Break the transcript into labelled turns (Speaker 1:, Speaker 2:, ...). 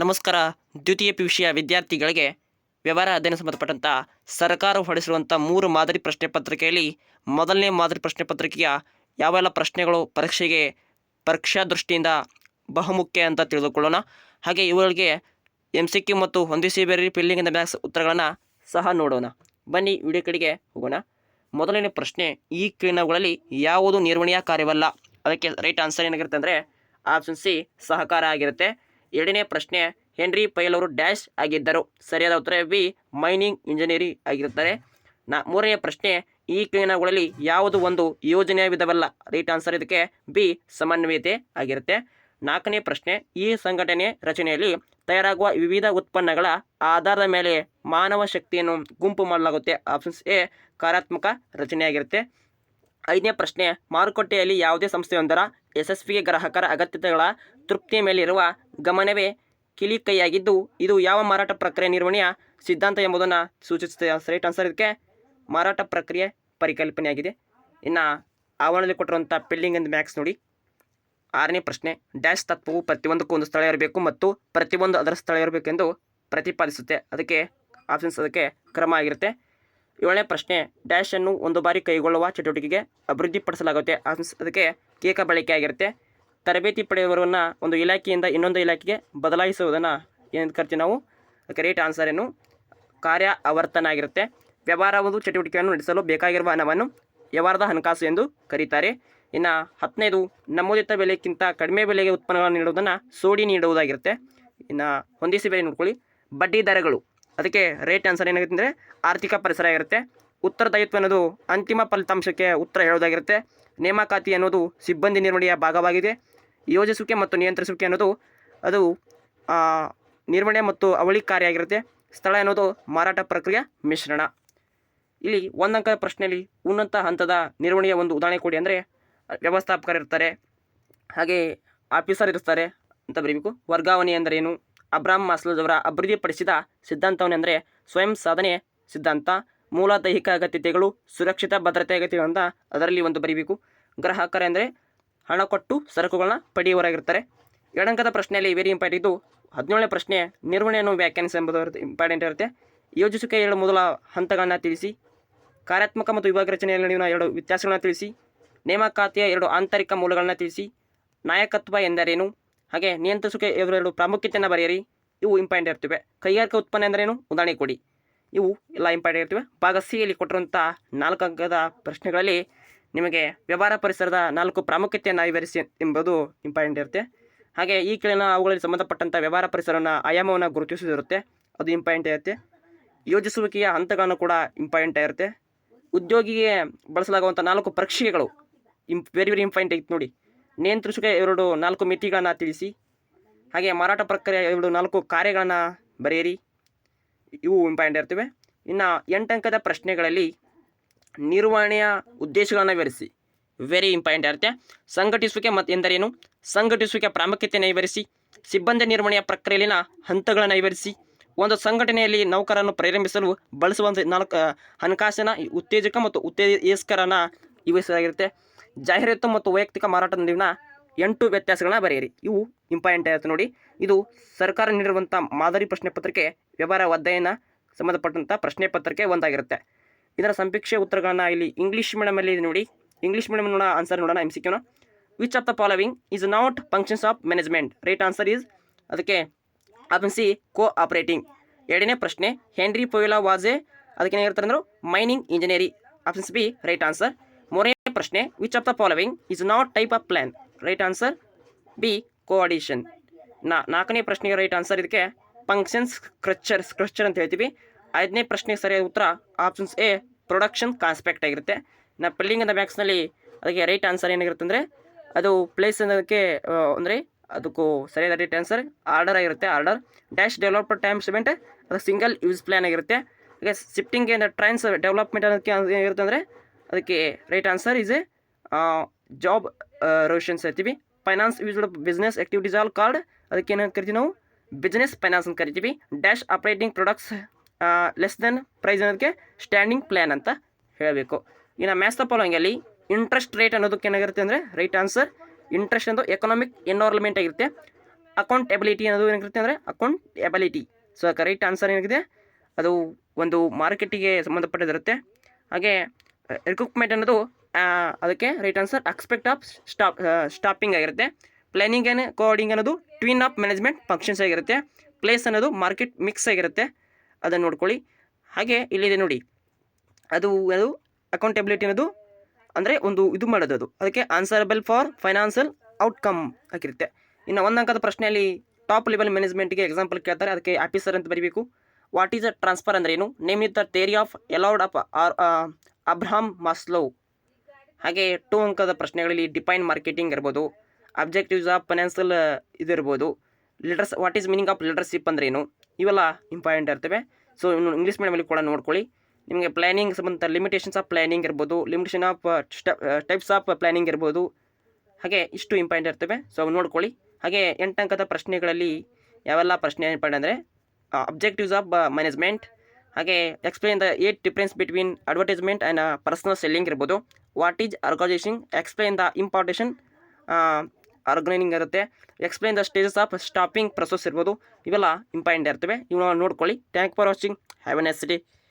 Speaker 1: ನಮಸ್ಕಾರ. ದ್ವಿತೀಯ ಪಿ ವಿಷಯ ವಿದ್ಯಾರ್ಥಿಗಳಿಗೆ ವ್ಯವಹಾರ ಅಧ್ಯಯನ ಸಂಬಂಧಪಟ್ಟಂಥ ಸರ್ಕಾರ ಹೊರಡಿಸಿರುವಂಥ ಮೂರು ಮಾದರಿ ಪ್ರಶ್ನೆ ಪತ್ರಿಕೆಯಲ್ಲಿ ಮೊದಲನೇ ಮಾದರಿ ಪ್ರಶ್ನೆ ಪತ್ರಿಕೆಯ ಯಾವೆಲ್ಲ ಪ್ರಶ್ನೆಗಳು ಪರೀಕ್ಷೆಗೆ ಪರೀಕ್ಷಾ ದೃಷ್ಟಿಯಿಂದ ಬಹುಮುಖ್ಯ ಅಂತ ತಿಳಿದುಕೊಳ್ಳೋಣ. ಹಾಗೆ ಇವುಗಳಿಗೆ ಎಂ ಸಿ ಕ್ಯೂ ಮತ್ತು ಹೊಂದಿಸಿ ಬೇರೆ ಫಿಲ್ಲಿಂಗ್ ಇಂದ ಮ್ಯಾಕ್ಸ್ ಉತ್ತರಗಳನ್ನು ಸಹ ನೋಡೋಣ. ಬನ್ನಿ ವಿಡಿಯೋ ಕಡೆಗೆ ಹೋಗೋಣ. ಮೊದಲನೇ ಪ್ರಶ್ನೆ, ಈ ಕೆಳಗಿನವುಗಳಲ್ಲಿ ಯಾವುದು ನಿರ್ವಹಣೆಯ ಕಾರ್ಯವಲ್ಲ? ಅದಕ್ಕೆ ರೈಟ್ ಆನ್ಸರ್ ಏನಾಗಿರುತ್ತೆ ಅಂದರೆ ಆಪ್ಷನ್ ಸಿ ಸಹಕಾರ ಆಗಿರುತ್ತೆ. ಎರಡನೇ ಪ್ರಶ್ನೆ, ಹೆನ್ರಿ ಪೈಲ್ ಅವರು ಡ್ಯಾಶ್ ಆಗಿದ್ದರು. ಸರಿಯಾದ ಉತ್ತರ ಬಿ ಮೈನಿಂಗ್ ಇಂಜಿನಿಯರಿಂಗ್ ಆಗಿರುತ್ತಾರೆ. ನಾ, ಮೂರನೇ ಪ್ರಶ್ನೆ, ಈ ಕೆಳಗಿನವುಗಳಲ್ಲಿ ಯಾವುದು ಒಂದು ಯೋಜನೆಯ ವಿಧವಲ್ಲ ರೈಟ್ ಆನ್ಸರ್ ಇದಕ್ಕೆ ಬಿ, ಸಮನ್ವಯತೆ ಆಗಿರುತ್ತೆ. ನಾಲ್ಕನೇ ಪ್ರಶ್ನೆ, ಈ ಸಂಘಟನೆ ರಚನೆಯಲ್ಲಿ ತಯಾರಾಗುವ ವಿವಿಧ ಉತ್ಪನ್ನಗಳ ಆಧಾರದ ಮೇಲೆ ಮಾನವ ಶಕ್ತಿಯನ್ನು ಗುಂಪು ಮಾಡಲಾಗುತ್ತೆ. ಆಪ್ಷನ್ಸ್ ಎ, ಕಾರಾತ್ಮಕ ರಚನೆಯಾಗಿರುತ್ತೆ. ಐದನೇ ಪ್ರಶ್ನೆ, ಮಾರುಕಟ್ಟೆಯಲ್ಲಿ ಯಾವುದೇ ಸಂಸ್ಥೆಯೊಂದರ ಯಶಸ್ವಿಗೆ ಗ್ರಾಹಕರ ಅಗತ್ಯತೆಗಳ ತೃಪ್ತಿಯ ಮೇಲಿರುವ ಗಮನವೇ ಗಮನವೇ ಕಿಲಿಕೈಯಾಗಿದ್ದು, ಇದು ಯಾವ ಮಾರಾಟ ಪ್ರಕ್ರಿಯೆ ನಿರ್ವಹಣೆಯ ಸಿದ್ಧಾಂತ ಎಂಬುದನ್ನು ಸೂಚಿಸುತ್ತದೆ ರೈಟ್ ಆನ್ಸರ್ ಇದಕ್ಕೆ ಮಾರಾಟ ಪ್ರಕ್ರಿಯೆ ಪರಿಕಲ್ಪನೆಯಾಗಿದೆ. ಇನ್ನು ಆವರಣದಲ್ಲಿ ಕೊಟ್ಟಿರುವಂಥ ಪಿಲ್ಲಿಂಗ್ ಅಂಡ್ ಮ್ಯಾಕ್ಸ್ ನೋಡಿ. ಆರನೇ ಪ್ರಶ್ನೆ ಡ್ಯಾಶ್ ತತ್ವವು ಪ್ರತಿಯೊಂದಕ್ಕೂ ಒಂದು ಸ್ಥಳ ಇರಬೇಕು ಮತ್ತು ಪ್ರತಿಯೊಂದು ಅದರ ಸ್ಥಳ ಇರಬೇಕೆಂದು ಪ್ರತಿಪಾದಿಸುತ್ತೆ. ಅದಕ್ಕೆ ಆಪ್ಷನ್ಸ್ ಅದಕ್ಕೆ ಕ್ರಮ ಆಗಿರುತ್ತೆ. ಏಳನೇ ಪ್ರಶ್ನೆ ಡ್ಯಾಶನ್ನು ಒಂದು ಬಾರಿ ಕೈಗೊಳ್ಳುವ ಚಟುವಟಿಕೆಗೆ ಅಭಿವೃದ್ಧಿಪಡಿಸಲಾಗುತ್ತೆ. ಆಪ್ಷನ್ಸ್ ಅದಕ್ಕೆ ಏಕ ಬಳಕೆ ಆಗಿರುತ್ತೆ ತರಬೇತಿ ಪಡೆಯುವವರನ್ನು ಒಂದು ಇಲಾಖೆಯಿಂದ ಇನ್ನೊಂದು ಇಲಾಖೆಗೆ ಬದಲಾಯಿಸುವುದನ್ನು ಏನು ಕರಿತೀವಿ ನಾವು? ರೈಟ್ ಆನ್ಸರ್ ಏನು? ಕಾರ್ಯ ಆವರ್ತನ ಆಗಿರುತ್ತೆ. ವ್ಯವಹಾರ ಒಂದು ಚಟುವಟಿಕೆಯನ್ನು ನಡೆಸಲು ಬೇಕಾಗಿರುವ ಹಣವನ್ನು ವ್ಯವಹಾರದ ಹಣಕಾಸು ಎಂದು ಕರೀತಾರೆ. ಇನ್ನು ಹತ್ತನೇದು ನಮೂದಿತ ಬೆಲೆಗಿಂತ ಕಡಿಮೆ ಬೆಲೆಗೆ ಉತ್ಪನ್ನಗಳನ್ನು ನೀಡುವುದನ್ನು ಸೋಡಿ ನೀಡುವುದಾಗಿರುತ್ತೆ. ಇನ್ನು ಹೊಂದಿಸಿ ಬೆಲೆ ನೋಡ್ಕೊಳ್ಳಿ. ಬಡ್ಡಿ ದರಗಳು. ಅದಕ್ಕೆ ರೇಟ್ ಆನ್ಸರ್ ಏನಾಗುತ್ತೆ ಅಂದರೆ ಆರ್ಥಿಕ ಪರಿಸರ ಆಗಿರುತ್ತೆ. ಉತ್ತರದಾಯಿತ್ವ ಅನ್ನೋದು ಅಂತಿಮ ಫಲಿತಾಂಶಕ್ಕೆ ಉತ್ತರ ಹೇಳೋದಾಗಿರುತ್ತೆ ನೇಮಕಾತಿ ಅನ್ನೋದು ಸಿಬ್ಬಂದಿ ನಿರ್ವಹಣೆಯ ಭಾಗವಾಗಿದೆ. ಯೋಜಿಸುವಿಕೆ ಮತ್ತು ನಿಯಂತ್ರಿಸುವಿಕೆ ಅನ್ನೋದು ಅದು ನಿರ್ವಹಣೆ ಮತ್ತು ಅವಳಿ ಕಾರ್ಯ ಆಗಿರುತ್ತೆ. ಸ್ಥಳ ಅನ್ನೋದು ಮಾರಾಟ ಪ್ರಕ್ರಿಯೆ ಮಿಶ್ರಣ. ಇಲ್ಲಿ ಒಂದಂಕದ ಪ್ರಶ್ನೆಯಲ್ಲಿ ಉನ್ನತ ಹಂತದ ನಿರ್ವಹಣೆಯ ಒಂದು ಉದಾಹರಣೆ ಕೊಡಿ ಅಂದರೆ, ವ್ಯವಸ್ಥಾಪಕರು ಇರ್ತಾರೆ, ಹಾಗೆ ಆಫೀಸರ್ ಇರ್ತಾರೆ ಅಂತ ಬರೀಬೇಕು. ವರ್ಗಾವಣೆ ಎಂದರೇನು ಅಬ್ರಾಮ್ ಮಾಸ್ಲೋದವರ ಅಭಿವೃದ್ಧಿಪಡಿಸಿದ ಅಭಿವೃದ್ಧಿಪಡಿಸಿದ ಸಿದ್ಧಾಂತವನ್ನೆಂದರೆ ಸ್ವಯಂ ಸಾಧನೆ ಸಿದ್ಧಾಂತ. ಮೂಲ ದೈಹಿಕ ಅಗತ್ಯತೆಗಳು, ಸುರಕ್ಷಿತ ಭದ್ರತೆ ಅಗತ್ಯಗಳು ಅಂತ ಅದರಲ್ಲಿ ಒಂದು ಬರೀಬೇಕು. ಗ್ರಾಹಕರೆಂದರೆ ಹಣ ಕೊಟ್ಟು ಸರಕುಗಳನ್ನ ಪಡೆಯುವರಾಗಿರ್ತಾರೆ ಎರಡಂಕದ ಪ್ರಶ್ನೆಯಲ್ಲಿ ವೆರಿ ಇಂಪಾರ್ಟೆಂಟ್ ಇದು ಹದಿನೇಳನೇ ಪ್ರಶ್ನೆ ನಿರ್ವಹಣೆಯನ್ನು ವ್ಯಾಖ್ಯಾನಿಸಿ ಎಂಬುದು ಇಂಪಾರ್ಟೆಂಟ್ ಇರುತ್ತೆ. ಯೋಜಿಸುವಿಕೆ ಎರಡು ಮೊದಲ ಹಂತಗಳನ್ನು ತಿಳಿಸಿ, ಕಾರ್ಯಾತ್ಮಕ ಮತ್ತು ವಿಭಾಗ ರಚನೆಯಲ್ಲಿ ನಡುವಿನ ಎರಡು ವ್ಯತ್ಯಾಸಗಳನ್ನು ತಿಳಿಸಿ, ನೇಮಕಾತಿಯ ಎರಡು ಆಂತರಿಕ ಮೂಲಗಳನ್ನು ತಿಳಿಸಿ, ನಾಯಕತ್ವ ಎಂದರೇನು? ಹಾಗೆ ನಿಯಂತ್ರಿಸುವಿಕೆ ಎರಡು ಪ್ರಾಮುಖ್ಯತೆಯನ್ನು ಬರೆಯಿರಿ. ಇವು ಇಂಪಾರ್ಟೆಂಟ್ ಇರ್ತವೆ. ಕೈಗಾರಿಕಾ ಉತ್ಪನ್ನ ಎಂದರೇನು? ಉದಾಹರಣೆ ಕೊಡಿ. ಇವು ಎಲ್ಲ ಇಂಪಾರ್ಟೆಂಟ್ ಇರ್ತವೆ. ಭಾಗ ಸಿ ಯಲ್ಲಿ ಕೊಟ್ಟಿರುವಂಥ ನಾಲ್ಕು ಅಂಕದ ಪ್ರಶ್ನೆಗಳಲ್ಲಿ ನಿಮಗೆ ವ್ಯವಹಾರ ಪರಿಸರದ ನಾಲ್ಕು ಪ್ರಾಮುಖ್ಯತೆಯನ್ನು ವಿವರಿಸಿ ಎಂಬುದು ಇಂಪಾರ್ಟೆಂಟ್ ಇರುತ್ತೆ. ಹಾಗೆ ಈ ಕೆಳಗಿನ ಅವುಗಳಿಗೆ ಸಂಬಂಧಪಟ್ಟಂಥ ವ್ಯವಹಾರ ಪರಿಸರನ ಆಯಾಮವನ್ನು ಗುರುತಿಸುವುದಿರುತ್ತೆ. ಅದು ಇಂಪಾರ್ಟೆಂಟ್ ಇರುತ್ತೆ. ಯೋಜಿಸುವಿಕೆಯ ಹಂತಗಳನ್ನು ಕೂಡ ಇಂಪಾರ್ಟೆಂಟ್ ಇರುತ್ತೆ ಉದ್ಯೋಗಿಗೆ ಬಳಸಲಾಗುವಂಥ ನಾಲ್ಕು ಪರೀಕ್ಷೆಗಳು ಇಂಪ್ ವೆರಿ ವೆರಿ ಇಂಪಾರ್ಟೆಂಟ್ ಆಗಿತ್ತು ನೋಡಿ. ನಿಯಂತ್ರಿಸುವಿಕೆ ಎರಡು, ನಾಲ್ಕು ಮಿತಿಗಳನ್ನು ತಿಳಿಸಿ. ಹಾಗೆ ಮಾರಾಟ ಪ್ರಕ್ರಿಯೆ ಎರಡು, ನಾಲ್ಕು ಕಾರ್ಯಗಳನ್ನು ಬರೆಯಿರಿ. ಇವು ಇಂಪಾರ್ಟೆಂಟ್ ಇರ್ತವೆ. ಇನ್ನು ಎಂಟಂಕದ ಪ್ರಶ್ನೆಗಳಲ್ಲಿ ನಿರ್ವಹಣೆಯ ಉದ್ದೇಶಗಳನ್ನು ವಿವರಿಸಿ. ವೆರಿ ಇಂಪಾರ್ಟೆಂಟ್ ಇರುತ್ತೆ. ಸಂಘಟಿಸುವಿಕೆ ಮತ್ತು ಎಂದರೇನು? ಸಂಘಟಿಸುವಿಕೆ ಪ್ರಾಮುಖ್ಯತೆಯನ್ನು ವಿವರಿಸಿ, ಸಿಬ್ಬಂದಿ ನಿರ್ವಹಣೆಯ ಪ್ರಕ್ರಿಯೆಯಲ್ಲಿನ ಹಂತಗಳನ್ನು ವಿವರಿಸಿ, ಒಂದು ಸಂಘಟನೆಯಲ್ಲಿ ನೌಕರರನ್ನು ಪ್ರಾರಂಭಿಸಲು ಬಳಸುವಂಥ ನಾಲ್ಕು ಹಣಕಾಸಿನ ಉತ್ತೇಜಕ ಮತ್ತು ಉತ್ತೇಜಸ್ಕರನ್ನು ವಿವರಿಸಲಾಗಿರುತ್ತೆ. ಜಾಹೀರಾತು ಮತ್ತು ವೈಯಕ್ತಿಕ ಮಾರಾಟದ ನಡುವಿನ ಎಂಟು ವ್ಯತ್ಯಾಸಗಳನ್ನ ಬರೆಯಿರಿ. ಇವು ಇಂಪಾರ್ಟೆಂಟ್ ಆಗುತ್ತೆ ನೋಡಿ. ಇದು ಸರ್ಕಾರ ನೀಡಿರುವಂಥ ಮಾದರಿ ಪ್ರಶ್ನೆ ಪತ್ರಿಕೆ ವ್ಯವಹಾರ ಅಧ್ಯಯನ ಸಂಬಂಧಪಟ್ಟಂಥ ಪ್ರಶ್ನೆ ಪತ್ರಿಕೆ ಒಂದಾಗಿರುತ್ತೆ. ಇದರ ಸಂಪೀಕ್ಷೆ ಉತ್ತರಗಳನ್ನು ಇಲ್ಲಿ ಇಂಗ್ಲೀಷ್ ಮೀಡಿಯಮಲ್ಲಿ ನೋಡಿ. ಇಂಗ್ಲೀಷ್ ಮೀಡಿಯಮ್ ನೋಡೋಣ ಆನ್ಸರ್ ನೋಡೋಣ M C which of the following is not functions of management right answer is ಅದಕ್ಕೆ ಆಪ್ಷನ್ ಸಿ ಕೋ ಆಪರೇಟಿಂಗ್ ಎರಡನೇ ಪ್ರಶ್ನೆ ಹೆನ್ರಿ ಪೊಯ್ಲಾ ವಾಜೆ ಅದಕ್ಕೆ ಏನಾಗಿರ್ತಾರೆ ಅಂದರು mining engineer options B right answer ಮೂರನೇ ಪ್ರಶ್ನೆ which of the following is not type of plan right answer B coordination ನಾ, ನಾಲ್ಕನೇ ಪ್ರಶ್ನೆಗೆ ರೈಟ್ ಆನ್ಸರ್ ಇದಕ್ಕೆ ಫಂಕ್ಷನ್ಸ್ ಸ್ಕ್ರಚರ್ ಸ್ಕ್ರಚರ್ ಅಂತ ಹೇಳ್ತೀವಿ. ಐದನೇ ಪ್ರಶ್ನೆಗೆ ಸರಿಯಾದ ಉತ್ತರ ಆಪ್ಷನ್ಸ್ ಎ ಪ್ರೊಡಕ್ಷನ್ ಕಾನ್ಸ್ಪೆಕ್ಟ್ ಆಗಿರುತ್ತೆ. ನಾ ಪಿಲ್ಲಿಂಗ್ ಅಂದ ಮ್ಯಾಕ್ಸ್ನಲ್ಲಿ ಅದಕ್ಕೆ ರೈಟ್ ಆನ್ಸರ್ ಏನಾಗಿರುತ್ತೆ ಅಂದರೆ, ಅದು ಪ್ಲೇಸ್ ಅನ್ನೋದಕ್ಕೆ ಅಂದರೆ ಅದಕ್ಕೂ ಸರಿಯಾದ ರೈಟ್ ಆನ್ಸರ್ ಆರ್ಡರ್ ಆಗಿರುತ್ತೆ. Order dash developed time cement ಅದು ಸಿಂಗಲ್ ಯೂಸ್ ಪ್ಲ್ಯಾನ್ ಆಗಿರುತ್ತೆ. ಹಾಗೆ ಶಿಫ್ಟಿಂಗ್ ಏನು ಟ್ರೈನ್ಸ್ ಡೆವಲಪ್ಮೆಂಟ್ ಅನ್ನೋದಕ್ಕೆ ಏನಿರುತ್ತೆ ಅಂದರೆ, ಅದಕ್ಕೆ right answer is a job rotations ಹೇಳ್ತೀವಿ. Finance used business activities all card ಅದಕ್ಕೆ ಏನು ಕರಿತೀವಿ ನಾವು? ಬಿಸ್ನೆಸ್ ಫೈನಾನ್ಸ್ ಅಂತ ಕರಿತೀವಿ. Dash operating products less than price ಅನ್ನೋದಕ್ಕೆ ಸ್ಟ್ಯಾಂಡಿಂಗ್ ಪ್ಲ್ಯಾನ್ ಅಂತ ಹೇಳಬೇಕು. ಇನ್ನು ಮ್ಯಾಥ್ಸ್ ದ ಫಾಲೋಯಿಂಗಲ್ಲಿ ಇಂಟ್ರೆಸ್ಟ್ ರೇಟ್ ಅನ್ನೋದಕ್ಕೆ ಏನಾಗಿರುತ್ತೆ ಅಂದರೆ ರೈಟ್ ಆನ್ಸರ್ ಇಂಟ್ರೆಸ್ಟ್ ಅನ್ನೋದು ಎಕನಾಮಿಕ್ ಎನ್ವೈರ್ಮೆಂಟ್ ಆಗಿರುತ್ತೆ. ಅಕೌಂಟ್ ಎಬಿಲಿಟಿ ಅನ್ನೋದು ಏನಾಗಿರುತ್ತೆ ಅಂದರೆ account ability so correct answer ಏನಾಗಿದೆ? ಅದು ಒಂದು ಮಾರ್ಕೆಟಿಗೆ ಸಂಬಂಧಪಟ್ಟಿರುತ್ತೆ ಹಾಗೆ ರಿಕ್ರೂಟ್ಮೆಂಟ್ ಅನ್ನೋದು ಅದಕ್ಕೆ right answer aspect of staff staffing ಆಗಿರುತ್ತೆ. ಪ್ಲಾನಿಂಗ್ ಆ್ಯಂಡ್ ಕೋಡಿಂಗ್ ಅನ್ನೋದು ಟ್ವಿನ್ ಆಫ್ ಮ್ಯಾನೇಜ್ಮೆಂಟ್ ಫಂಕ್ಷನ್ಸ್ ಆಗಿರುತ್ತೆ. ಪ್ಲೇಸ್ ಅನ್ನೋದು ಮಾರ್ಕೆಟ್ ಮಿಕ್ಸ್ ಆಗಿರುತ್ತೆ. ಅದನ್ನು ನೋಡ್ಕೊಳ್ಳಿ. ಹಾಗೆ ಇಲ್ಲಿದೆ ನೋಡಿ. ಅದು ಅದು ಅಕೌಂಟೆಬಿಲಿಟಿ ಅನ್ನೋದು ಅಂದರೆ ಒಂದು ಇದು ಮಾಡೋದು ಅದು. ಅದಕ್ಕೆ ಆನ್ಸರಬಲ್ ಫಾರ್ ಫೈನಾನ್ಷಿಯಲ್ ಔಟ್ಕಮ್ ಆಗಿರುತ್ತೆ ಇನ್ನು ಒಂದು ಅಂಕದ ಪ್ರಶ್ನೆಯಲ್ಲಿ ಟಾಪ್ ಲೆವೆಲ್ ಮ್ಯಾನೇಜ್ಮೆಂಟ್ಗೆ ಎಕ್ಸಾಂಪಲ್ ಕೇಳ್ತಾರೆ. ಅದಕ್ಕೆ ಆಫೀಸರ್ ಅಂತ ಬರೀಬೇಕು. ವಾಟ್ ಈಸ್ ಅ ಟ್ರಾನ್ಸ್ಫರ್ ಅಂದರೆ ಏನು? Name the theory of allowed up or Abraham Maslow ಹಾಗೆ ಟೂ ಅಂಕದ ಪ್ರಶ್ನೆಗಳಲ್ಲಿ ಡಿಪೈನ್ ಮಾರ್ಕೆಟಿಂಗ್ ಇರ್ಬೋದು. Objectives of financial ಇದಿರ್ಬೋದು leaders what is meaning of leadership ಅಂದ್ರೇನು ಇವೆಲ್ಲ ಇಂಪಾರ್ಟೆಂಟ್ ಇರ್ತವೆ. ಸೊ ಇನ್ನು ಇಂಗ್ಲೀಷ್ ಮೀಡಿಯಮಲ್ಲಿ ಕೂಡ ನೋಡ್ಕೊಳ್ಳಿ. ನಿಮಗೆ ಪ್ಲ್ಯಾನಿಂಗ್ ಸಂಬಂಧ ಲಿಮಿಟೇಷನ್ಸ್ ಆಫ್ ಪ್ಲ್ಯಾನಿಂಗ್ ಇರ್ಬೋದು limitation of types of planning ಇರ್ಬೋದು. ಹಾಗೆ ಇಷ್ಟು ಇಂಪಾರ್ಟೆಂಟ್ ಇರ್ತವೆ. ಸೊ ನೋಡ್ಕೊಳ್ಳಿ. ಹಾಗೆ ಎಂಟಂಕದ ಪ್ರಶ್ನೆಗಳಲ್ಲಿ ಯಾವೆಲ್ಲ ಪ್ರಶ್ನೆ ಇಂಪಾರ್ಟೆಂಟ್ ಅಂದರೆ ಅಬ್ಜೆಕ್ಟಿವ್ಸ್ ಆಫ್ ಮ್ಯಾನೇಜ್ಮೆಂಟ್ ಹಾಗೆ explain the eight difference between advertisement and personal selling ಇರ್ಬೋದು. What is organisation explain the importance organising ಇರುತ್ತೆ. Explain the stages of staffing process ಇರ್ಬೋದು. ಇವೆಲ್ಲ ಇಂಪಾರ್ಟೆಂಟ್ ಇರ್ತವೆ. ಇವನ್ನ ನೋಡ್ಕೊಳ್ಳಿ. Thank for watching have a nice day